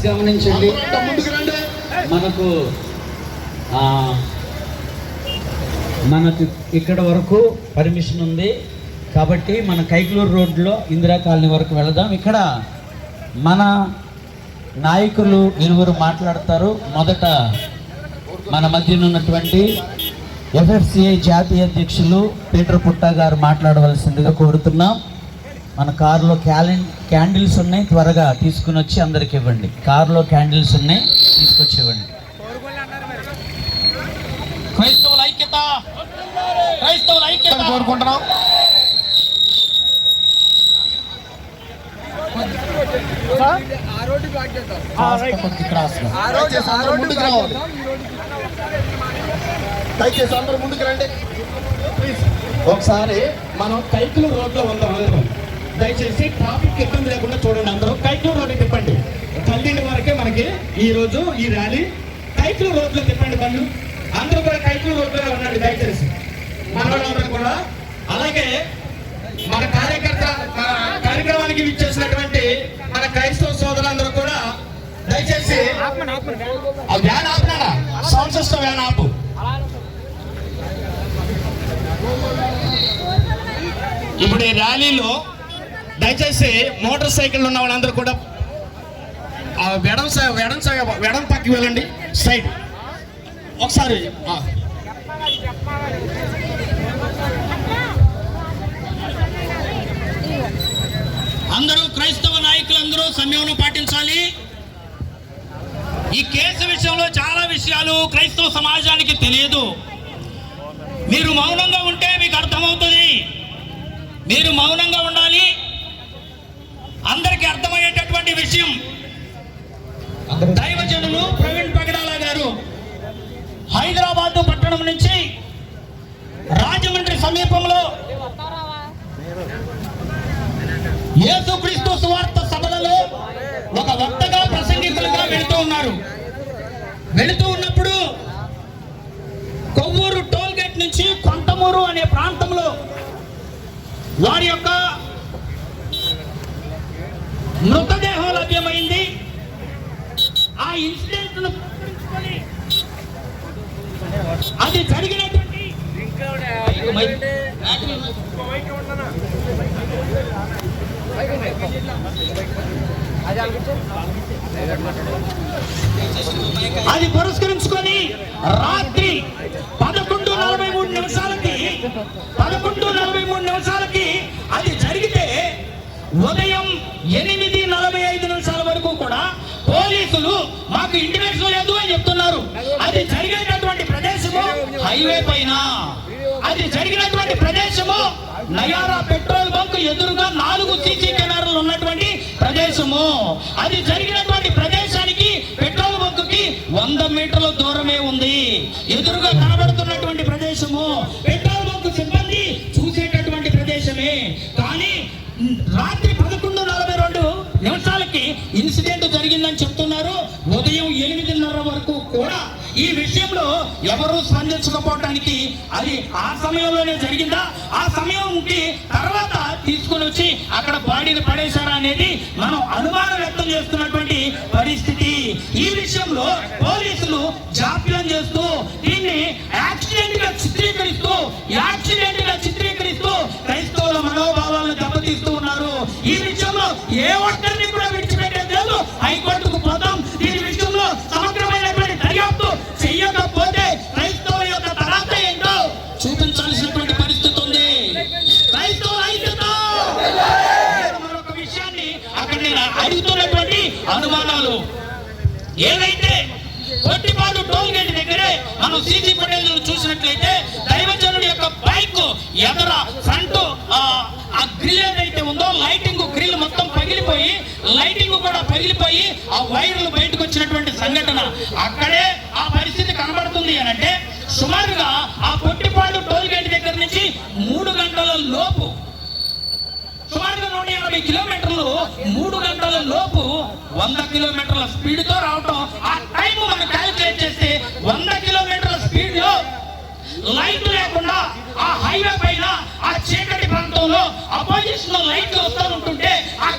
దయచేసి గమనించండి. మనకు మనకు ఇక్కడ వరకు పర్మిషన్ ఉంది. కాబట్టి మన కైకలూరు రోడ్లో ఇందిరా కాలనీ వరకు వెళదాం. ఇక్కడ మన నాయకులు ఇరువురు మాట్లాడతారు. మొదట మన మధ్యన ఉన్నటువంటి ఎఫ్ఎఫ్సిఐ జాతీయ అధ్యక్షులు పీటర్ పుట్టా గారు మాట్లాడవలసిందిగా కోరుతున్నాం. మన కారులో క్యాలెండ్ క్యాండిల్స్ ఉన్నాయి త్వరగా తీసుకుని వచ్చి అందరికి ఇవ్వండి. కారులో క్యాండిల్స్ ఉన్నాయి తీసుకొచ్చి ఇవ్వండి. క్రైస్తవుల ఐక్యత! క్రైస్తవుల ఐక్యత! కోరుకుంటున్నాం. దయచేసి అందరూ ముందుకు రండి. ప్లీజ్ ఒకసారి మనం కైకులు రోడ్లో ఉందాం. అందరం దయచేసి ట్రాఫిక్ ఇబ్బంది లేకుండా చూడండి అందరూ. కైకులు రోడ్డు తిప్పండి. కల్దీని వరకే మనకి ఈ రోజు ఈ ర్యాలీ. కైకులు రోడ్లో తిప్పండి బండ్లు అందరూ కూడా కైకులు రోడ్లో ఉండండి దయచేసి. మనవాళ్ళందరూ కూడా. అలాగే మన కార్యకర్త కార్యక్రమానికి విచ్చేసినటువంటి మన క్రైస్తవ సోదరులందరూ కూడా దయచేసి ఆ వ్యాన్ ఆపినారా సౌండ్ సిస్టమ్ వ్యాన్ ఆపు. ఇప్పుడు ఈ ర్యాలీలో దయచేసి మోటార్ సైకిల్ ఉన్న వాళ్ళందరూ కూడా వెడం వెడం వెడం పక్కకి వెళ్ళండి. సైడ్ ఒకసారి అందరూ క్రైస్తవ నాయకులందరూ సంయమనం పాటించాలి. ఈ కేసు విషయంలో చాలా విషయాలు క్రైస్తవ సమాజానికి తెలియదు. మీరు మౌనంగా ఉంటే మీకు అర్థమవుతుంది. మీరు మౌనంగా ఉండాలి. అందరికీ అర్థమయ్యేటటువంటి విషయం. దైవజనులు ప్రవీణ్ పగడాల గారు హైదరాబాద్ పట్టణం నుంచి రాజమండ్రి సమీపంలో యేసుక్రీస్తు సువార్త సభలలో ఒక వక్తగా ప్రసంగికులుగా వెళుతూ ఉన్నారు. వెళుతూ ఉన్నప్పుడు కొవ్వూరు టోల్ గేట్ నుంచి కొంతమూరు అనే ప్రాంతంలో వారి యొక్క మృతదేహం లభ్యమైంది. ఆ ఇన్సిడెంట్ అది జరిగినటువంటి అది పురస్కరించుకొని రాత్రి పదకొండు నలభై మూడు నిమిషాలకి పదకొండు నలభై మూడు నిమిషాలకి హైవే పైన అది జరిగినటువంటి ప్రదేశము నయారా పెట్రోల్ బంక్ ఎదురుగా నాలుగు సీసీ కెమెరాలు ఉన్నటువంటి ప్రదేశము. అది జరిగినటువంటి ప్రదేశానికి పెట్రోల్ బంక్కి వంద మీటర్ల దూరమే ఉంది. విషయంలో ఎవరు స్పందించకపోవడానికి అది ఆ సమయంలోనే జరిగిందా? ఆ సమయంకి తర్వాత తీసుకుని వచ్చి అక్కడ బాడీని పడేశారా అనేది మనం అనుమానం వ్యక్తం చేస్తున్నటువంటి పరిస్థితి. ఈ విషయంలో పోలీసులు జాప్యం చేస్తూ దీన్ని యాక్సిడెంట్గా చిత్రీకరిస్తూ యాక్సిడెంట్గా చిత్రీకరిస్తూ క్రైస్తవుల మనోభావాలను దెబ్బతీస్తూ ఉన్నారు. ఈ విషయంలో ఏ ఒక్కరిని కూడా మనం సీసీ ఫుటేజ్ చూసినట్లయితే దైవజనుడి యొక్క బైక్ ఎదర ఫ్రంట్ ఆ గ్రిల్ ఏదైతే ఉందో లైటింగ్ గ్రిల్ మొత్తం పగిలిపోయి లైటింగ్ కూడా పగిలిపోయి ఆ వైర్లు బయటకు వచ్చినటువంటి సంఘటన. అక్కడే ఆ పరిస్థితి కనబడుతుంది అని అంటే సుమారుగా ఆ పొట్టిపాడు టోల్ గేట్ దగ్గర నుంచి మూడు గంటల లోపు ఎనభై కిలోమీటర్లు మూడు గంటల లోపు వంద కిలోమీటర్ల స్పీడ్తో రావటం ఆ టైం మనం క్యాలిక్యులేట్ చేస్తే వంద కిలోమీటర్ల స్పీడ్లో లైట్ లేకుండా ఆ హైవే పైన ఆ చీకటి ప్రాంతంలో అపోజిషన్లో లైట్లు వస్తూ ఉంటుంటే ఆ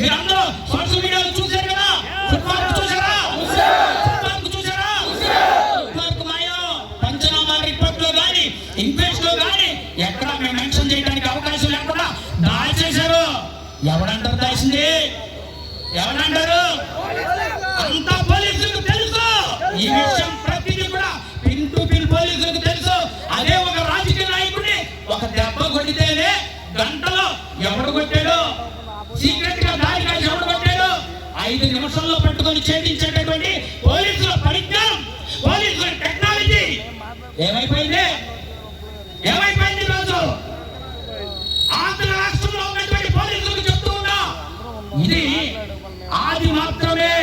మీరందరూ సోషల్ మీడియాలో చూశారు కదా? చూసారా ఫుట్ చూసారా ఫుట్ మార్క్ పంచనామా రిపోర్ట్లో ఇన్వెస్ట్లో ఎక్కడ మేము మెన్షన్ చేయడానికి అవకాశం లేకుండా దాచేశారు. ఎవడంటారు దాచింది ఎవడంటారు? అంతా పోలీసులకు తెలుసు. ఈ విషయం ప్రతిదీ కూడా పిన్ టు పిన్ పోలీసులకు తెలుసు. అదే ఒక రాజకీయ నాయకుడిని ఒక దెబ్బ కొడితేనే గంటలో ఎవడు కొట్టాడు? సీక్రెట్గా దారి కాసి ఎవడు కొట్టాడు ఐదు నిమిషాల్లో పట్టుకొని ఛేదించేటటువంటి పోలీసుల పరిజ్ఞానం పోలీసుల టెక్నాలజీ. ఏమైపోయింది? ఏమైపోయింది రోజు ఆంధ్ర రాష్ట్రంలో ఉన్నటువంటి పోలీసులకు చెప్తూ ఉన్నా. ఇది ఆది మాత్రమే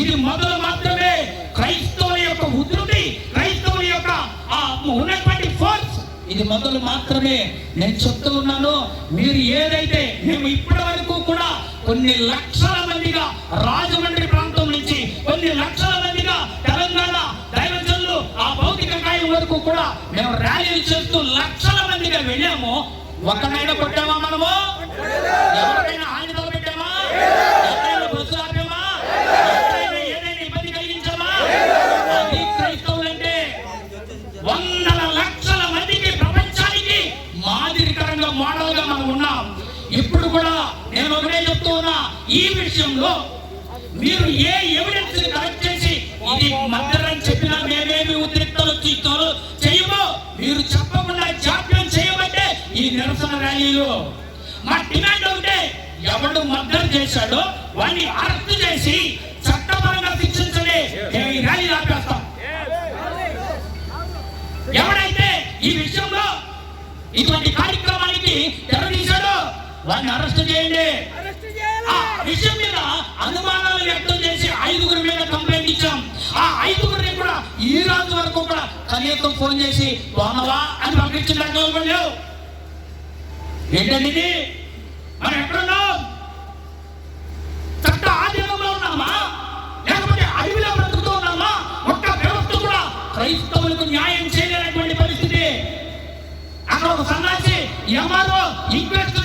ఇది మొదలు మాత్రమే. క్రైస్తవుల యొక్క ఉధృతి క్రైస్తవుల యొక్క ఆ ఉన్నటువంటి ఫోర్స్ ఇది మొదలు మాత్రమే. నేను చెప్తూ ఉన్నాను మీరు ఏదైతే మేము ఇప్పటి వరకు కూడా కొన్ని లక్షల మందిగా రాజమండ్రి ప్రాంతం నుంచి కొన్ని లక్షల మందిగా తెలంగాణ దైవజనులు ఆ భౌతిక కాయం వరకు కూడా మేము ర్యాలీలు చేస్తూ లక్షల మందిగా వెళ్ళాము. ఒక్కనైనా కొట్టామా మనము? ఎవరికైనా హాని తలపెట్టామా ఎవరైనా బస్సు ఆపామా? ఇప్పుడు కూడా నేను ఒకటే చెప్తూ ఉన్నా ఈ విషయంలో మీరు ఏ ఎవిడెన్స్ కలెక్ట్ చేసి ఇది మద్దతు అని చెప్పినా మేమేమి ఉద్రిక్తలు తీసుకోరు చేయము మీరు చెప్పకుండా జాప్యం చేయబట్టే ఈ నిరసన ర్యాలీలు. మా డిమాండ్ ఒకటే ఎవడు మద్దతు చేశాడో వాడిని అరెస్ట్ చేసి చట్టపరంగా శిక్షించలే ఈ ర్యాలీ ఆపేస్తాం. ఎవడైతే ఈ విషయంలో ఇటువంటి వాడిని అరెస్ట్ చేయండి. ఆ విషయం మీద అనుమానాలు వ్యక్తం చేసి ఐదుగురి మీద కంప్లైంట్ ఇచ్చాం. ఆ ఐదుగురిని కూడా ఈ రోజు వరకు కూడా కనీసం ఫోన్ చేసి బాగున్నావా అని పంపించిన కూడా లేవు ఏంటండి ఇది? మనం ఎక్కడున్నాం? చట్ట ఆధీనంలో ఉన్నామా? లేకపోతే అడవిలో బ్రతుకుతూ ఉన్నామా? ఒక్క వ్యవస్థ కూడా క్రైస్తవులకు న్యాయం చేయలేనటువంటి పరిస్థితి. అక్కడ ఒక సన్నాసి ఎంఆర్ఓ ఇంక్వెస్ట్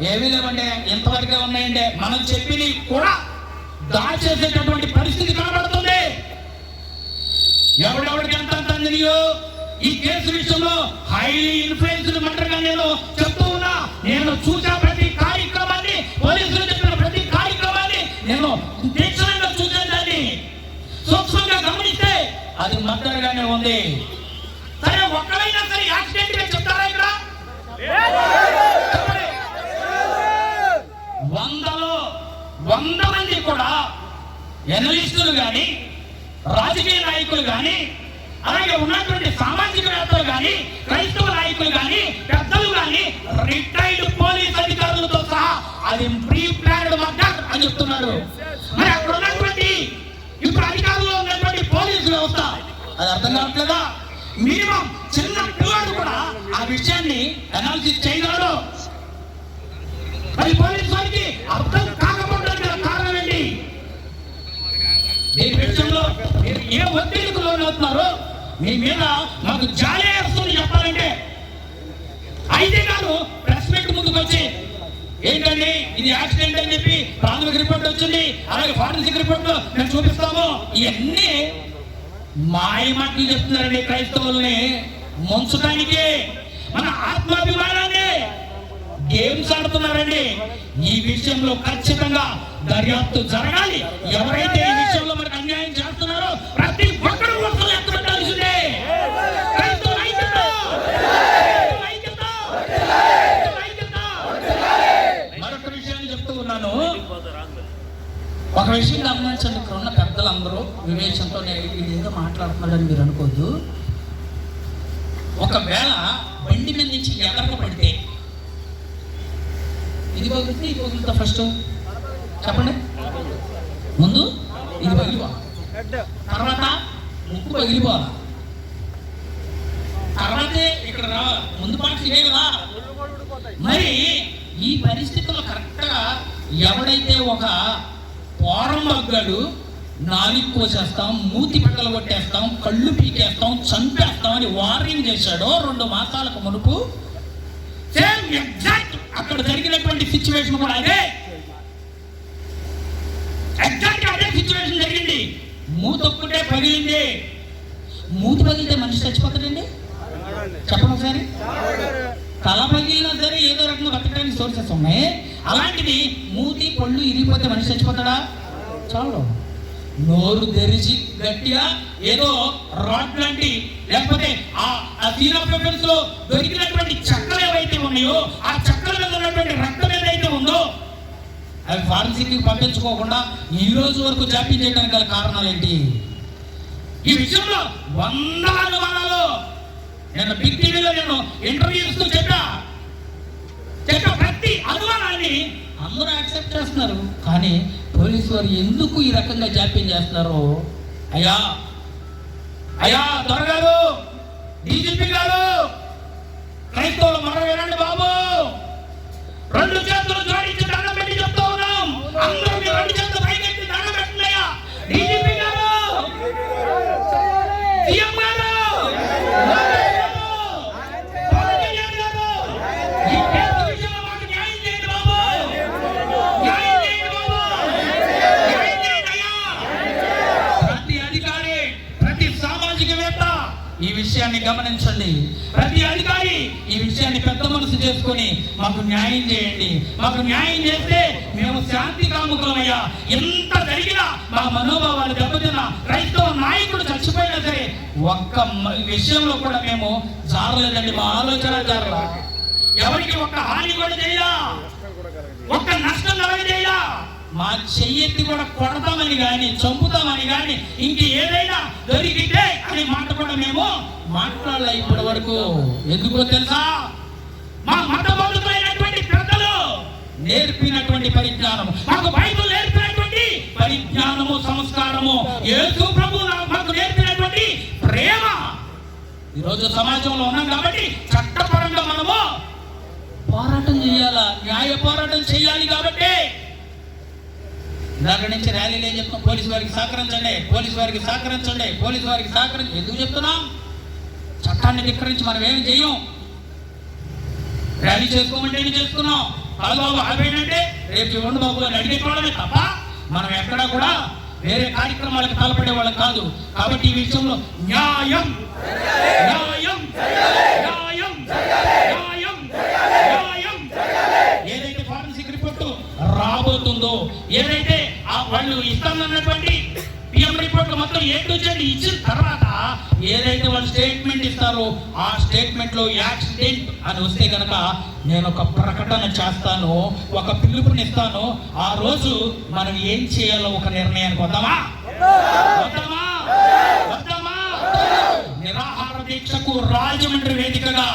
ఏమీ విధమంటే ఎంతవరకు ఉన్నాయండి మనం చెప్పినవి కూడా దాచేసేటటువంటి పరిస్థితి కనబడుతుంది. ఎవడెవడికి ఎంత అందినయో ఈ కేసు విషయంలో హైలీ ఇన్ఫ్లుయెన్స్డ్ మంటగా నేను చెప్తూ ఉన్నా. నేను చూసా ప్రతి కార్యక్రమాన్ని పోలీసులు చెప్పిన ప్రతి కార్యక్రమాన్ని నేను తీక్షణంగా దాన్ని. సూక్ష్మంగా గమనిస్తే అది మద్దరుగానే ఉంది. సరే ఒక్కడైనా సరే యాక్సిడెంట్గా చెప్తారా ఇక్కడ చెప్పండి. వందలో వంద మంది కూడా ఎనలిస్టులు కానీ రాజకీయ నాయకులు కానీ అలాగే ఉన్నటువంటి సామాజికవేత్తలు కానీ క్రైస్తవ నాయకులు కానీ పెద్దలు కానీ రిటైర్డ్ పోలీస్ అధికారులతో సహా అది ప్రీ ప్లాన్డ్ మర్డర్ అని చెప్తున్నారు. మరి అక్కడ ఉన్నటువంటి ఇప్పుడు అధికారంలో ఉన్నటువంటి పోలీసు వ్యవస్థ అది అర్థం కావట్లేదా? మినిమం చిన్న పిల్లాడు కూడా ఆ విషయాన్ని అనాలిసిస్ చేయగలడు మరి పోలీసు వారికి అర్థం కాకపోవడానికి గల కారణం ఏంటి దీని విషయంలో మీరు ఏ ఒత్తిడికి లోనవుతున్నారో మీ మీద మాకు జాలే వస్తుంది చెప్పాలంటే. అయితే కాదు ప్రెస్ మీట్ ముందుకు వచ్చి ఏంటండి ఇది యాక్సిడెంట్ అని చెప్పి ప్రాథమిక రిపోర్ట్ వచ్చింది అలాగే ఫారెన్సిక్ రిపోర్ట్ మేము చూపిస్తాము. ఇవన్నీ మాయ మాటలు చెప్తున్నారండి క్రైస్తవుల్ని ముంచడానికి మన ఆత్మాభిమానాన్ని గేమ్స్ ఆడుతున్నారండి. ఈ విషయంలో ఖచ్చితంగా దర్యాప్తు జరగాలి. ఎవరైతే ఈ విషయంలో మనకు అన్యాయం చేస్తున్నారో ప్రతి ఒక్కరు ఎత్తబెట్టాల్సిందే. ఐక్యత! మరొక విషయాన్ని చెప్తూ ఉన్నాను. ఒక విషయం గమనించండి. ఇక్కడ ఉన్న పెద్దలందరూ వివేచనతో ఇది ఏదో మాట్లాడుతున్నాడని మీరు అనుకోద్దు ఒకవేళ బండి మీద నుంచి ఎదరక పడితే ఇది పగులుతుంది ఇది పగులుతా ఫస్ట్. చెప్పండి. ముందు ఇది పగిలిపో తర్వాత ముక్కు పగిలిపోవాలా. తర్వాతే ఇక్కడ ముందు పాట ఇదే కదా. మరి ఈ పరిస్థితుల్లో కరెక్ట్గా ఎవడైతే ఒక పోరం మగ్గాడు నాలుగు కోసేస్తాం మూతి పెట్టలు కొట్టేస్తాం కళ్ళు పీకేస్తాం చంపేస్తాం అని వార్నింగ్ చేశాడో రెండు మాసాలకు మునుపు. సేమ్ ఎగ్జాక్ట్ అక్కడ జరిగినటువంటి సిచ్యువేషన్ కూడా అదే. ఎగ్జాక్ట్ అదే సిచ్యువేషన్ జరిగింది? మూతొక్కటే పగిలింది. మూతి పగిలితే మనిషి చచ్చిపోతాడండి? చెప్పండి ఒకసారి. తల పగిలినా సరే ఏదో రకంగా బతకడానికి సోర్సెస్ ఉన్నాయి. అలాంటిది మూతి పళ్ళు ఇరిగిపోతే మనిషి చచ్చిపోతాడా? చాలు. నోరు తెరిచి గట్టిగా ఏదో రాడ్ లాంటి లేకపోతే ఆ ఆ సీనా పేపర్స్లో దొరికినటువంటి చెక్కలు ఏవైతే ఉన్నాయో ఆ చెక్కల మీద ఉన్నటువంటి రక్తం ఏదైతే ఉందో అవి ఫారెన్సిక్ పంపించుకోకుండా ఈ రోజు వరకు జాప్యం చేయడానికి గల కారణాలు ఏంటి? ఈ విషయంలో వందల అనుమానాలు నేను బిగ్ టీవీలో నేను ఇంటర్వ్యూ ఇస్తూ చెప్పా. చెప్పా ప్రతి అనుమానాన్ని అందరూ యాక్సెప్ట్ చేస్తున్నారు. కానీ పోలీసు వారు ఎందుకు ఈ రకంగా జాప్యం చేస్తున్నారు? అయ్యా అయ్యా త్వరగారు డీజీపీ గారు క్రైస్తవులు మరణ వినండి బాబు రెండు చేతులు జోడించి దండం పెట్టి చెప్తా ఉన్నాం అందరూ మీ రెండు చేతులు పైకెత్తి దండం పెట్టినయ్యా డీజీపీ గారు సీఎం గారు లోకేష్ గారు, పవన్ కళ్యాణ్ గారు, ఈ కేసు విషయంలో మాకు న్యాయం చేయండి బాబు న్యాయం చేయండి బాబు న్యాయం చేయండి అయ్యా ప్రతి అధికారి ప్రతి సామాజికవేత్త ఈ విషయాన్ని గమనించండి. ప్రతి అధికారి ఈ విషయాన్ని పెద్ద మనసు చేసుకొని మాకు న్యాయం చేయండి. మాకు న్యాయం చేస్తే మేము శాంతి కాముకులమయ్యా ఎంత జరిగినా మా మనోభావాలు దెబ్బతిన్న క్రైస్తవ నాయకుడు చచ్చిపోయినా సరే ఒక్క విషయంలో కూడా మేము జారలేదండి. మా ఆలోచన జారలా. ఎవరికి ఒక్క హాని కూడా చేయలా. ఒక్క నష్టం కలగజేయలా మా చెయ్యెత్తి కూడా కొడతామని కానీ చంపుతామని కానీ ఇంక ఏదైనా దొరికితే అని మాట కూడా మేము మాట్లాడలే ఇప్పటి వరకు ఎందుకో తెలుసా? మా మత బౌద్ధమైనటువంటి పెద్దలు నేర్పినటువంటి పరిజ్ఞానము. మాకు బైబుల్ నేర్పినటువంటి పరిజ్ఞానము సంస్కారము. యేసు ప్రభు మాకు నేర్పినటువంటి ప్రేమ. ఈరోజు సమాజంలో ఉన్నాం కాబట్టి చట్టపరంగా మనము పోరాటం చేయాలా? న్యాయ పోరాటం చేయాలి కాబట్టి దాని నుంచి ర్యాలీలు ఏం చెప్తాం పోలీసు వారికి సహకరించండి. పోలీసు వారికి సహకరించండి. పోలీసు వారికి సహకరించి ఎందుకు చెప్తున్నాం? చట్టాన్ని ధిక్కరించి మనం ఏమి చేయం ర్యాలీ చేసుకోమంటే చేసుకున్నాం కాదు బాబు ఆపేటంటే రేపు చూడండి బాబు అని అడిగేటోళ్ళమే తప్ప మనం ఎక్కడా కూడా వేరే కార్యక్రమాలకు తలపడే వాళ్ళం కాదు. కాబట్టి ఈ విషయంలో న్యాయం. న్యాయం. న్యాయం. న్యాయం. న్యాయం. ఏదైతే ఫారెన్సిక్ రిపోర్ట్ రాబోతుందో ఏదైతే ఆ వాళ్ళు ఇస్తానన్నటువంటి పిఎం రిపోర్ట్లు మొత్తం ఏ టు జెడ్ ఇచ్చిన తర్వాత ఏదైతే వాళ్ళు స్టేట్మెంట్ ఇస్తారో ఆ స్టేట్మెంట్లో యాక్సిడెంట్ అని వస్తే కనుక నేను ఒక ప్రకటన చేస్తాను ఒక పిలుపునిస్తాను. ఆ రోజు మనం ఏం చేయాలో ఒక నిర్ణయానికి వద్దామా? వద్దామా? వద్దామా? నిరాహార దీక్షకు రాజమండ్రి వేదికగా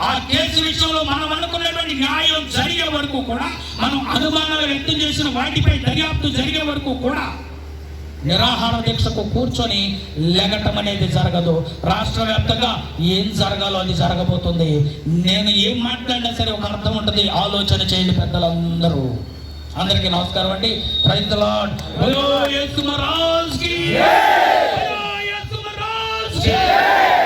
ఆ కేసు విషయంలో మనం అనుకున్నటువంటి న్యాయం జరిగే వరకు కూడా మనం అనుమానాలు వ్యక్తం చేసిన వాటిపై దర్యాప్తు జరిగే వరకు కూడా నిరాహార దీక్షకు కూర్చొని లెగటం అనేది జరగదు. రాష్ట్ర వ్యాప్తంగా ఏం జరగాలో అది జరగబోతుంది. నేను ఏం మాట్లాడినా సరే ఒక అర్థం ఉంటుంది. ఆలోచన చేయండి పెద్దలందరూ. అందరికీ నమస్కారం అండి. రైతుల యేసు కి కి